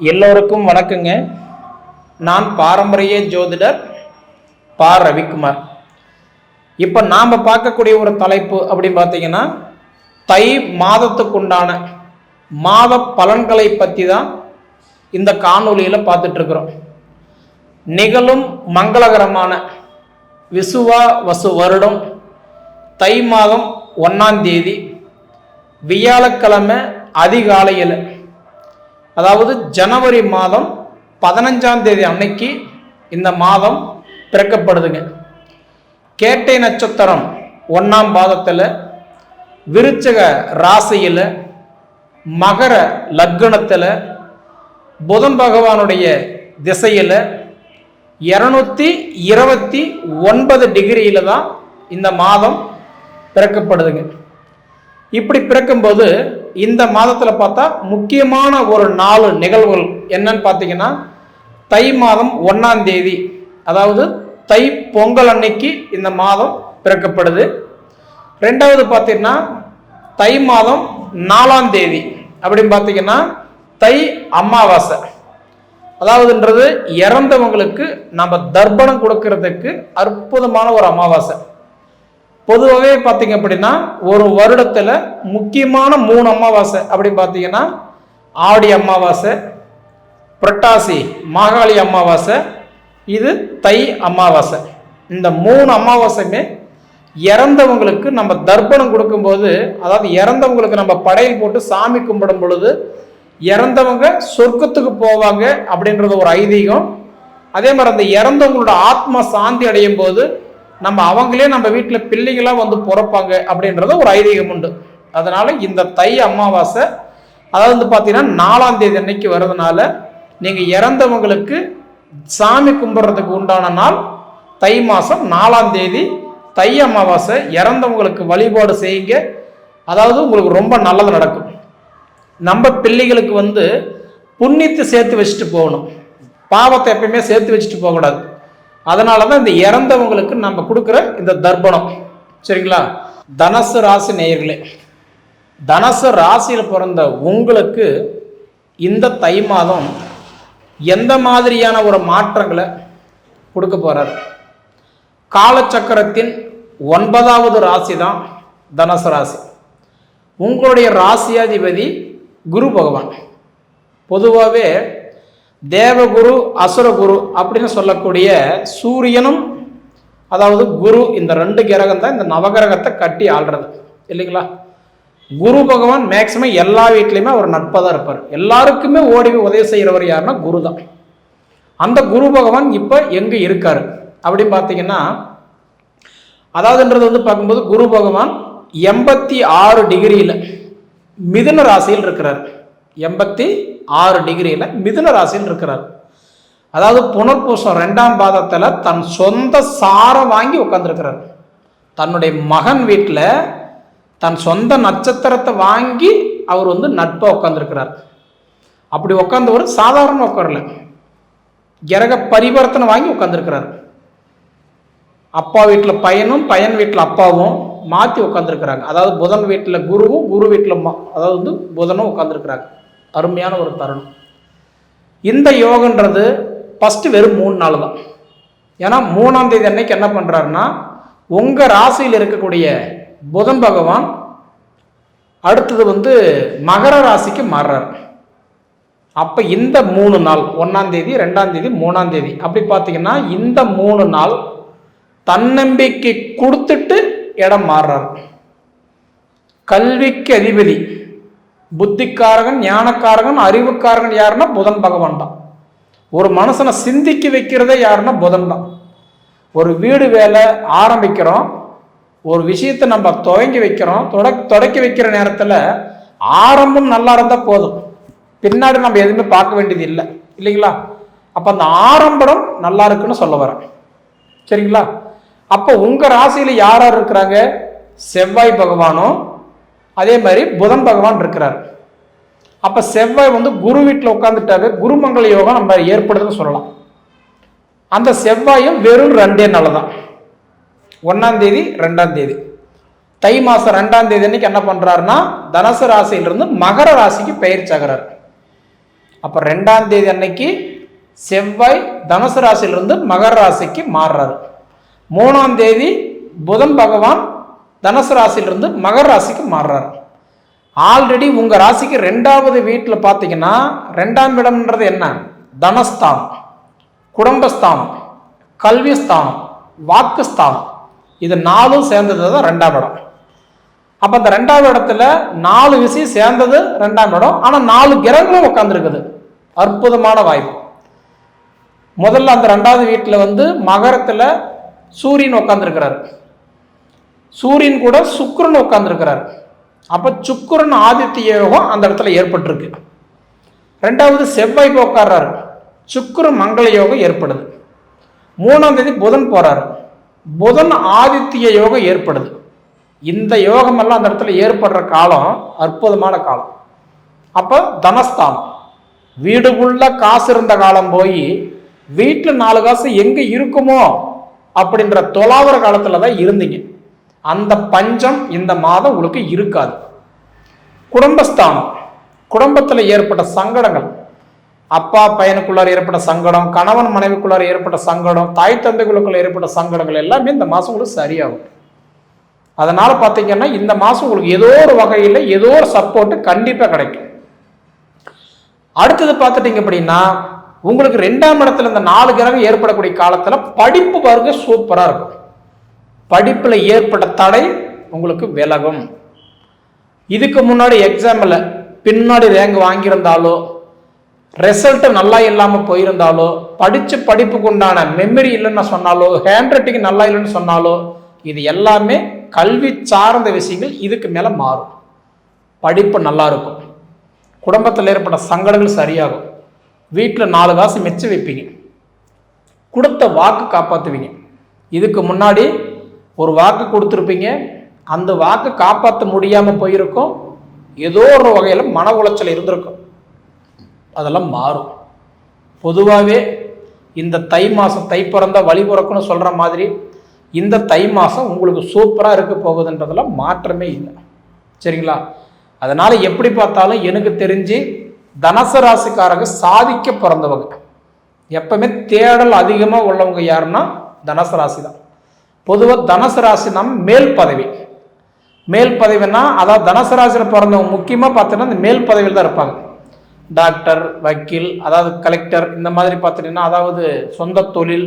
எல்லோருக்கும் வணக்கங்க. நான் பாரம்பரிய ஜோதிடர் பா. ரவிக்குமார். இப்போ நாம் பார்க்கக்கூடிய ஒரு தலைப்பு அப்படின்னு பார்த்தீங்கன்னா தை மாதத்துக்குண்டான மாத பலன்களை பற்றி தான் இந்த காணொலியில் பார்த்துட்ருக்குறோம். நிகழும் மங்களகரமான விசுவா வசு வருடம் தை மாதம் ஒன்றாம் தேதி வியாழக்கிழமை அதிகாலையில் அதாவது ஜனவரி மாதம் பதினஞ்சாம் தேதி அன்னைக்கு இந்த மாதம் பிறக்கப்படுதுங்க. கேட்டை நட்சத்திரம் ஒன்றாம் பாதத்தில் விருச்சக ராசியில் மகர லக்னத்தில் புதன் பகவானுடைய திசையில் இரநூத்தி இருபத்தி ஒன்பது டிகிரியில் தான் இந்த மாதம் பிறக்கப்படுதுங்க. இப்படி பிறக்கும்போது இந்த மாதத்தில் பார்த்தா முக்கியமான ஒரு நாலு நிகழ்வுகள் என்னன்னு பார்த்தீங்கன்னா தை மாதம் ஒன்றாம் தேதி அதாவது தை பொங்கல் அன்னைக்கு இந்த மாதம் பிறக்கப்படுது. ரெண்டாவது பார்த்தீங்கன்னா தை மாதம் நாலாம் தேதி அப்படின்னு பார்த்தீங்கன்னா தை அமாவாசை. அதாவதுன்றது இறந்தவங்களுக்கு நம்ம தர்ப்பணம் கொடுக்கறதுக்கு அற்புதமான ஒரு அமாவாசை. பொதுவாகவே பார்த்தீங்க அப்படின்னா ஒரு வருடத்தில் முக்கியமான மூணு அமாவாசை அப்படின்னு பார்த்தீங்கன்னா ஆடி அமாவாசை புரட்டாசி மாகாளி அமாவாசை இது தை அமாவாசை. இந்த மூணு அமாவாசையுமே இறந்தவங்களுக்கு நம்ம தர்ப்பணம் கொடுக்கும்போது அதாவது இறந்தவங்களுக்கு நம்ம படையல் போட்டு சாமி கும்பிடும் பொழுது இறந்தவங்க சொர்க்கத்துக்கு போவாங்க அப்படின்றது ஒரு ஐதீகம். அதே மாதிரி அந்த இறந்தவங்களோட ஆத்மா சாந்தி அடையும் போது நம்ம அவங்களே நம்ம வீட்டில் பிள்ளைகளாக வந்து பிறப்பாங்க அப்படின்றது ஒரு ஐதீகம் உண்டு. அதனால இந்த தை அமாவாசை அதாவது வந்து பார்த்தீங்கன்னா நாலாம் தேதி அன்னைக்கு வர்றதுனால நீங்கள் இறந்தவங்களுக்கு சாமி கும்பிட்றதுக்கு உண்டான நாள் தை மாதம் நாலாம் தேதி. தை அமாவாசை இறந்தவங்களுக்கு வழிபாடு செய்யுங்க. அதாவது உங்களுக்கு ரொம்ப நல்லது நடக்கும். நம்ம பிள்ளைகளுக்கு வந்து புண்ணியத்தை சேர்த்து வச்சுட்டு போகணும். பாவத்தை எப்பயுமே சேர்த்து வச்சுட்டு போகக்கூடாது. அதனால தான் இந்த இறந்தவங்களுக்கு நம்ம கொடுக்குற இந்த தர்ப்பணம். சரிங்களா? தனசு ராசி நேயர்களே தனசு ராசியில் பிறந்த உங்களுக்கு இந்த தை மாதம் எந்த மாதிரியான ஒரு மாற்றங்களை கொடுக்க போகிறார் காலச்சக்கரத்தின் ஒன்பதாவது ராசி தான் தனசு ராசி. உங்களுடைய ராசியாதிபதி குரு பகவான். பொதுவாகவே தேவகுரு அசுரகுரு அப்படின்னு சொல்லக்கூடிய சூரியனும் அதாவது குரு இந்த ரெண்டு கிரகம் தான் இந்த நவகிரகத்தை கட்டி ஆள்றது. இல்லைங்களா? குரு பகவான் மேக்சிமம் எல்லா வீட்லேயுமே அவர் நட்பாக தான் இருப்பார். எல்லாருக்குமே ஓடி உதவி செய்கிறவர் யாருன்னா குரு தான். அந்த குரு பகவான் இப்போ எங்கே இருக்கார்? அப்படின்னு பார்த்தீங்கன்னா அதாவதுன்றது வந்து பார்க்கும்போது குரு பகவான் எண்பத்தி ஆறு டிகிரியில் மிதுன ராசியில் இருக்கிறார். எண்பத்தி ஆறு டிகிரியில் மிதுன ராசியில் இருக்கிறார். அதாவது புனர்பூசம் ரெண்டாம் பாதத்தில் தன் சொந்த சாரம் வாங்கி உட்காந்துருக்கிறார் தன்னுடைய மகன் வீட்டில் தன் சொந்த நட்சத்திரத்தை வாங்கி அவர் வந்து நட்பாக உட்காந்துருக்கிறார் அப்படி உட்காந்தவர் சாதாரண உட்காரல. கிரக பரிவர்த்தனை வாங்கி உட்காந்துருக்கிறார் அப்பா வீட்டில் பையனும் பையன் வீட்டில் அப்பாவும் மாற்றி உட்காந்துருக்கிறாங்க அதாவது புதன் வீட்டில் குருவும் குரு வீட்டில் அதாவது வந்து புதனும் உட்காந்துருக்கிறாங்க அருமையான ஒரு தருணம். இந்த யோகன்றது ஃபஸ்ட்டு வெறும் மூணு நாள் தான். ஏன்னா மூணாம் தேதி அன்னைக்கு என்ன பண்ணுறாருன்னா உங்கள் ராசியில் இருக்கக்கூடிய புதன் பகவான் அடுத்தது வந்து மகர ராசிக்கு மாறுறார். அப்போ இந்த மூணு நாள் ஒன்றாம் தேதி ரெண்டாம் தேதி மூணாம் தேதி அப்படி பார்த்தீங்கன்னா இந்த மூணு நாள் தன்னம்பிக்கை கொடுத்துட்டு இடம் மாறுறார். கல்விக்கு அதிபதி புத்திக்காரகன் ஞானக்காரகன் அறிவுக்காரகன் யாருன்னா புதன் பகவான் தான். ஒரு மனுஷனை சிந்திக்க வைக்கிறதே யாருன்னா புதன் தான். ஒரு வீடு வேலை ஆரம்பிக்கிறோம் ஒரு விஷயத்தை நம்ம துவங்கி வைக்கிறோம் தொடக் தொடக்கி வைக்கிற நேரத்தில் ஆரம்பம் நல்லா இருந்தால் போதும். பின்னாடி நம்ம எதுவுமே பார்க்க வேண்டியது இல்லை இல்லைங்களா? அப்போ அந்த ஆரம்பம் நல்லா இருக்குன்னு சொல்ல வரேன். சரிங்களா? அப்போ உங்கள் ராசியில் யார் யார் இருக்கிறாங்க? செவ்வாய் பகவானும் அதே மாதிரி புதன் பகவான் இருக்கிறார். அப்போ செவ்வாய் வந்து குரு வீட்டில் உட்காந்துட்டாவே குருமங்கள யோகம் நம்ம ஏற்படுதுன்னு சொல்லலாம். அந்த செவ்வாயும் வெறும் ரெண்டே நாள் தான் ஒன்றாம் தேதி ரெண்டாம் தேதி. தை மாதம் ரெண்டாம் தேதி அன்னைக்கு என்ன பண்ணுறாருன்னா தனுசு ராசியிலிருந்து மகர ராசிக்கு பயிற்சி ஆகிறார் அப்போ ரெண்டாம் தேதி அன்னைக்கு செவ்வாய் தனுசு ராசியிலிருந்து மகர ராசிக்கு மாறுறாரு. மூணாம் தேதி புதன் பகவான் தனுசு ராசியிலிருந்து மகர ராசிக்கு மாறுறாரு. ஆல்ரெடி உங்கள் ராசிக்கு ரெண்டாவது வீட்டில் பார்த்தீங்கன்னா ரெண்டாம் இடம்ன்றது என்ன? தனஸ்தானம் குடும்பஸ்தானம் கல்விஸ்தானம் வாக்குஸ்தானம். இது நாலும் சேர்ந்தது தான் ரெண்டாம் இடம். அப்போ அந்த ரெண்டாவது இடத்துல நாலு விஷயம் சேர்ந்தது ரெண்டாம் இடம். ஆனால் நாலு கிரகங்களும் உட்காந்துருக்குது அற்புதமான வாய்ப்பு. முதல்ல அந்த ரெண்டாவது வீட்டில் வந்து மகரத்தில் சூரியன் உட்காந்துருக்கிறாரு சூரியன் கூட சுக்கரன் உட்காந்துருக்கிறார் அப்போ சுக்கரன் ஆதித்ய யோகம் அந்த இடத்துல ஏற்பட்டிருக்கு. ரெண்டாவது செவ்வாய் போய் உட்கார்றாரு. மங்கள யோகம் ஏற்படுது. மூணாம் தேதி புதன் போறாரு. புதன் ஆதித்ய யோகம் ஏற்படுது. இந்த யோகமெல்லாம் அந்த இடத்துல ஏற்படுற காலம் அற்புதமான காலம். அப்போ தனஸ்தானம். வீடு உள்ள காசு இருந்த காலம் போய் வீட்டில் நாலு காசு எங்கே இருக்குமோ அப்படின்ற தொலாவர காலத்தில் தான் இருந்தீங்க. அந்த பஞ்சம் இந்த மாதம் உங்களுக்கு இருக்காது. குடும்பஸ்தானம். குடும்பத்தில் ஏற்பட்ட சங்கடங்கள். அப்பா பையனுக்குள்ளார ஏற்பட்ட சங்கடம் கணவன் மனைவிக்குள்ளார ஏற்பட்ட சங்கடம் தாய் தந்தைகளுக்குள்ள ஏற்பட்ட சங்கடங்கள் எல்லாமே இந்த மாதம் உங்களுக்கு சரியாகும். அதனால் பார்த்தீங்கன்னா இந்த மாதம் உங்களுக்கு ஏதோ ஒரு வகையில் ஏதோ ஒரு சப்போர்ட்டு கண்டிப்பாக கிடைக்கும். அடுத்தது பார்த்துட்டிங்க அப்படின்னா உங்களுக்கு ரெண்டாம் இடத்துல இந்த நாலு கிரகம் ஏற்படக்கூடிய காலத்தில் படிப்பு பாருங்க சூப்பராக இருக்கும். படிப்பில் ஏற்பட்ட தடை உங்களுக்கு விலகும். இதுக்கு முன்னாடி எக்ஸாமில் பின்னாடி ரேங்க் வாங்கியிருந்தாலோ ரிசல்ட்டு நல்லா இல்லாமல் போயிருந்தாலோ படித்த படிப்புக்கு உண்டான மெமரி இல்லைன்னு சொன்னாலோ ஹேண்ட் ரைட்டிங் நல்லா இல்லைன்னு சொன்னாலோ இது எல்லாமே கல்வி சார்ந்த விஷயங்கள் இதுக்கு மேலே மாறும். படிப்பு நல்லா இருக்கும். குடும்பத்தில் ஏற்பட்ட சங்கடங்கள் சரியாகும். வீட்டில் நாலு காசு மிச்சம் வைப்பீங்க. கொடுத்த வாக்கு காப்பாற்றுவீங்க இதுக்கு முன்னாடி ஒரு வாக்கு கொடுத்துருப்பீங்க. அந்த வாக்கு காப்பாற்ற முடியாமல் போயிருக்கும். ஏதோ ஒரு வகையில் மன உளைச்சல் இருந்திருக்கும். அதெல்லாம் மாறும். பொதுவாகவே இந்த தை மாதம் தை பிறந்த வழி பிறக்குன்னு சொல்கிற மாதிரி இந்த தை மாதம் உங்களுக்கு சூப்பராக இருக்க போகுதுன்றதெல்லாம் மாற்றமே இல்லை. சரிங்களா? அதனால் எப்படி பார்த்தாலும் எனக்கு தெரிஞ்சு தனசு ராசிக்காரங்க சாதிக்க பிறந்தவங்க. எப்பவுமே தேடல் அதிகமாக உள்ளவங்க யாருன்னா தனசு ராசி தான் பொதுவாக தனுசு ராசி நம் மேல் பதவி. மேல் பதவினா அதாவது தனுசு ராசியில் பிறந்தவங்க முக்கியமாக பார்த்தீங்கன்னா இந்த மேல் பதவியில் தான் இருப்பாங்க. டாக்டர் வக்கீல் அதாவது கலெக்டர் இந்த மாதிரி பார்த்துட்டிங்கன்னா அதாவது சொந்த தொழில்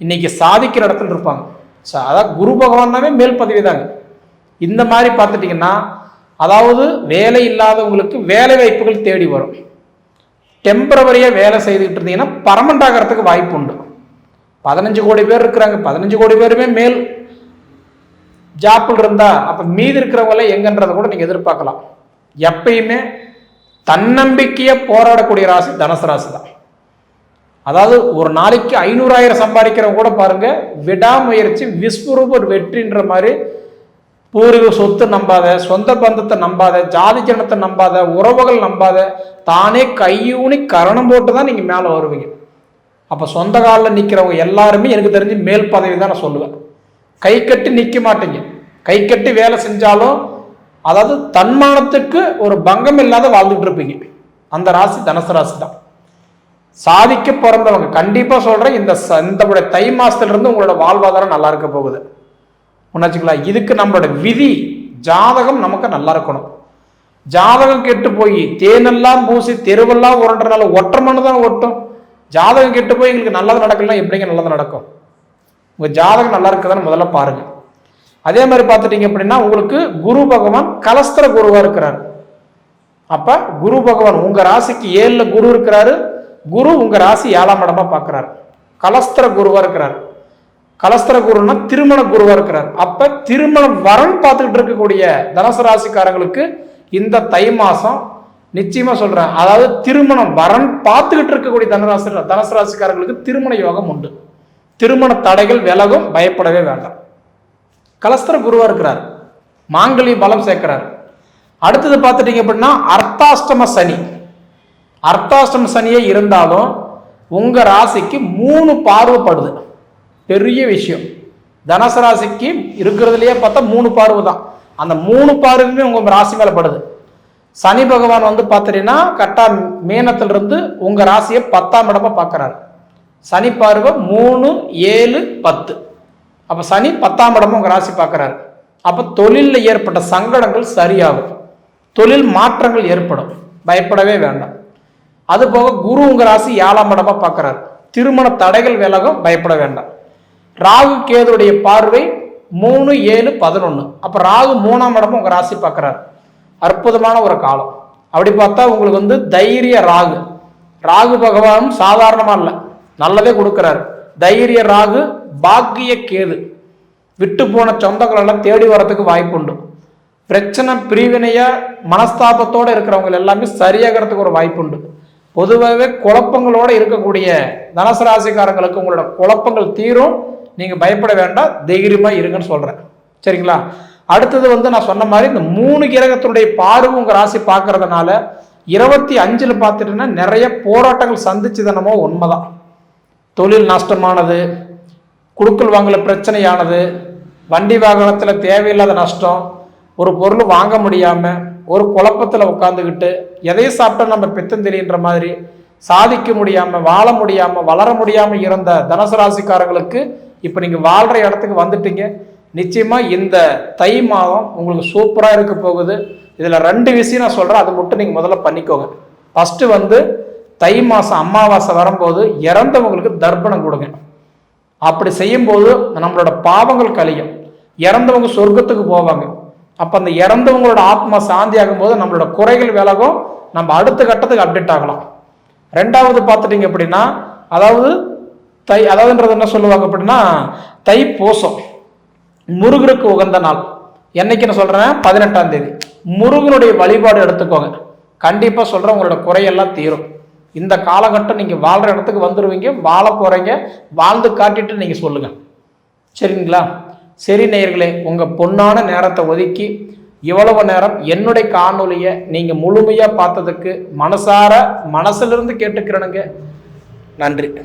இன்னைக்கு சாதிக்கிற இடத்துல இருப்பாங்க. ஸோ அதாவது குரு பகவானாவே மேல் பதவி தாங்க. இந்த மாதிரி பார்த்துட்டிங்கன்னா அதாவது வேலை இல்லாதவங்களுக்கு வேலை வாய்ப்புகள் தேடி வரும். டெம்பரவரியாக வேலை செய்துக்கிட்டு இருந்தீங்கன்னா பர்மனண்ட் ஆகிறதுக்கு வாய்ப்பு உண்டு. பதினஞ்சு கோடி பேர் இருக்கிறாங்க. பதினஞ்சு கோடி பேருமே மேல் ஜாப்பில் இருந்தா அப்போ மீதி இருக்கிறவங்கள எங்கன்றதை கூட நீங்கள் எதிர்பார்க்கலாம். எப்பயுமே தன்னம்பிக்கையாக போராடக்கூடிய ராசி தனுசு ராசி தான். அதாவது ஒரு நாளைக்கு ஐநூறாயிரம் சம்பாதிக்கிறவங்க கூட பாருங்க விடாமுயற்சி விஸ்வரூப வெற்றின்ற மாதிரி பூர்வீக சொத்து நம்பாத சொந்த பந்தத்தை நம்பாத ஜாதி ஜனத்தை நம்பாத உறவுகள் நம்பாத தானே கையூனி கரணம் போட்டு தான் நீங்கள் மேலே வருவீங்க. அப்போ சொந்த காலில் நிற்கிறவங்க எல்லாருமே எனக்கு தெரிஞ்சு மேல் பதவி தான் நான் சொல்லுவேன். கை கட்டி நிற்க மாட்டீங்க. கை கட்டி வேலை செஞ்சாலும் அதாவது தன்மானத்துக்கு ஒரு பங்கம் இல்லாத வாழ்ந்துட்டு இருப்பீங்க. அந்த ராசி தனுசு ராசி தான். சாதிக்க பிறந்தவங்க கண்டிப்பாக சொல்கிறேன் இந்த இந்த தை மாதத்துலேருந்து உங்களோட வாழ்வாதாரம் நல்லா இருக்க போகுது. உணர்ச்சிங்களா இதுக்கு நம்மளோட விதி ஜாதகம் நமக்கு நல்லா இருக்கணும். ஜாதகம் கெட்டு போய் தேனெல்லாம் பூசி தெருவெல்லாம் உரண்டனால ஒற்றை மண்ணு தான் ஒட்டும். ஜாதகம் கெட்டு போய் எங்களுக்கு நல்லது நடக்கலாம் எப்படிங்க நல்லது நடக்கும்? உங்கள் ஜாதகம் நல்லா இருக்குதான்னு முதல்ல பாருங்க. அதே மாதிரி பார்த்துட்டீங்க அப்படின்னா உங்களுக்கு குரு பகவான் கலஸ்திர குருவாக இருக்கிறார். அப்போ குரு பகவான் உங்கள் ராசிக்கு ஏழில் குரு இருக்கிறாரு. குரு உங்கள் ராசி ஏழாம் இடமா பார்க்குறாரு. கலஸ்திர குருவாக இருக்கிறார். கலஸ்திர குருன்னா திருமண குருவாக இருக்கிறார். அப்போ திருமணம் வரன் பார்த்துக்கிட்டு இருக்கக்கூடிய தனுசு ராசிக்காரங்களுக்கு இந்த தை மாதம் நிச்சயமா சொல்றேன். அதாவது திருமணம் வரன் பார்த்துக்கிட்டு இருக்கக்கூடிய தனராசி தனுசு ராசிக்காரர்களுக்கு திருமண யோகம் உண்டு. திருமண தடைகள் விலகும் பயப்படவே வேண்டாம். கலஸ்தர குருவா இருக்கிறார். மாங்கலி பலம் சேர்க்கிறார். அடுத்தது பார்த்துட்டீங்க அப்படின்னா அர்த்தாஷ்டம சனி. அர்த்தாஷ்டம சனியே இருந்தாலும் உங்க ராசிக்கு மூணு பார்வைப்படுது. பெரிய விஷயம். தனுசு ராசிக்கு இருக்கிறதுலையே பார்த்தா மூணு பார்வை தான் அந்த மூணு பார்வையுமே உங்க ராசி மேல படுது. சனி பகவான் வந்து பார்த்துட்டீங்கன்னா கரெக்டாக மீனத்திலிருந்து உங்கள் ராசியை பத்தாம் இடமா பார்க்குறாரு சனி பார்வை மூணு ஏழு பத்து. அப்போ சனி பத்தாம் இடமும் உங்கள் ராசி பார்க்குறாரு அப்போ தொழிலில் ஏற்பட்ட சங்கடங்கள் சரியாகும். தொழில் மாற்றங்கள் ஏற்படும். பயப்படவே வேண்டாம். அதுபோக குரு உங்கள் ராசி ஏழாம் இடமா பார்க்குறாரு திருமண தடைகள் விலகும் பயப்பட வேண்டாம். ராகு கேதுடைய பார்வை மூணு ஏழு பதினொன்று அப்போ ராகு மூணாம் இடமும் உங்கள் ராசி பார்க்குறாரு அற்புதமான ஒரு காலம். அப்படி பார்த்தா உங்களுக்கு வந்து தைரிய ராகு. ராகு பகவானும் சாதாரணமாக இல்லை. நல்லதே கொடுக்குறாரு. தைரிய ராகு பாக்கிய கேது. விட்டு போன சொந்தங்களெல்லாம் தேடி வரதுக்கு வாய்ப்புண்டு. பிரச்சனை பிரிவினையா மனஸ்தாபத்தோடு இருக்கிறவங்க எல்லாமே சரியாகிறதுக்கு ஒரு வாய்ப்புண்டு. பொதுவாகவே குழப்பங்களோட இருக்கக்கூடிய தனுசு ராசிக்காரங்களுக்கு உங்களோட குழப்பங்கள் தீரும். நீங்கள் பயப்பட வேண்டாம். தைரியமாக இருங்கன்னு சொல்கிறேன் சரிங்களா? அடுத்தது வந்து நான் சொன்ன மாதிரி இந்த மூணு கிரகத்தினுடைய பார்வை உங்கள் ராசி பார்க்கறதுனால இருபத்தி அஞ்சில் பார்த்துட்டுன்னா நிறைய போராட்டங்கள் சந்திச்சதனமோ உண்மைதான். தொழில் நஷ்டமானது குடுக்கல் வாங்கல பிரச்சனையானது வண்டி வாகனத்தில் தேவையில்லாத நஷ்டம் ஒரு பொருள் வாங்க முடியாமல் ஒரு குழப்பத்தில் உட்காந்துக்கிட்டு எதையும் சாப்பிட்டா நம்ம பித்தம் தெரியுன்ற மாதிரி சாதிக்க முடியாமல் வாழ முடியாமல் வளர முடியாமல் இருந்த தனுசு ராசிக்காரங்களுக்கு இப்போ நீங்கள் வாழ்கிற இடத்துக்கு வந்துட்டீங்க. நிச்சயமாக இந்த தை மாதம் உங்களுக்கு சூப்பராக இருக்க போகுது. இதில் ரெண்டு விஷயம் நான் சொல்கிறேன் அது மட்டும் நீங்கள் முதல்ல பண்ணிக்கோங்க. ஃபஸ்ட்டு வந்து தை மாதம் அமாவாசை வரும்போது இறந்தவங்களுக்கு தர்ப்பணம் கொடுங்க. அப்படி செய்யும்போது நம்மளோட பாவங்கள் கழியும். இறந்தவங்க சொர்க்கத்துக்கு போவாங்க. அப்போ அந்த இறந்தவங்களோட ஆத்மா சாந்தி ஆகும்போது நம்மளோட குறைகள் விலகும். நம்ம அடுத்த கட்டத்துக்கு அப்டேட் ஆகலாம். ரெண்டாவது பார்த்துட்டீங்க அப்படின்னா அதாவது தை அதாவதுன்றது என்ன சொல்லுவாங்க அப்படின்னா தை பூசம் முருகருக்கு உகந்த நாள். என்னைக்கு நான் சொல்கிறேன் பதினெட்டாம் தேதி. முருகனுடைய வழிபாடு எடுத்துக்கோங்க. கண்டிப்பாக சொல்கிறேன் உங்களோட குறையெல்லாம் தீரும். இந்த காலகட்டம் நீங்கள் வாழ்கிற இடத்துக்கு வந்துடுவீங்க வாழ போகிறீங்க வாழ்ந்து காட்டிட்டு நீங்கள் சொல்லுங்கள் சரிங்களா? சரி நேயர்களே உங்கள் பொன்னான நேரத்தை ஒதுக்கி இவ்வளவு நேரம் என்னுடைய காணொலியை நீங்கள் முழுமையாக பார்த்ததுக்கு மனசார மனசிலிருந்து கேட்டுக்கிறனுங்க. நன்றி.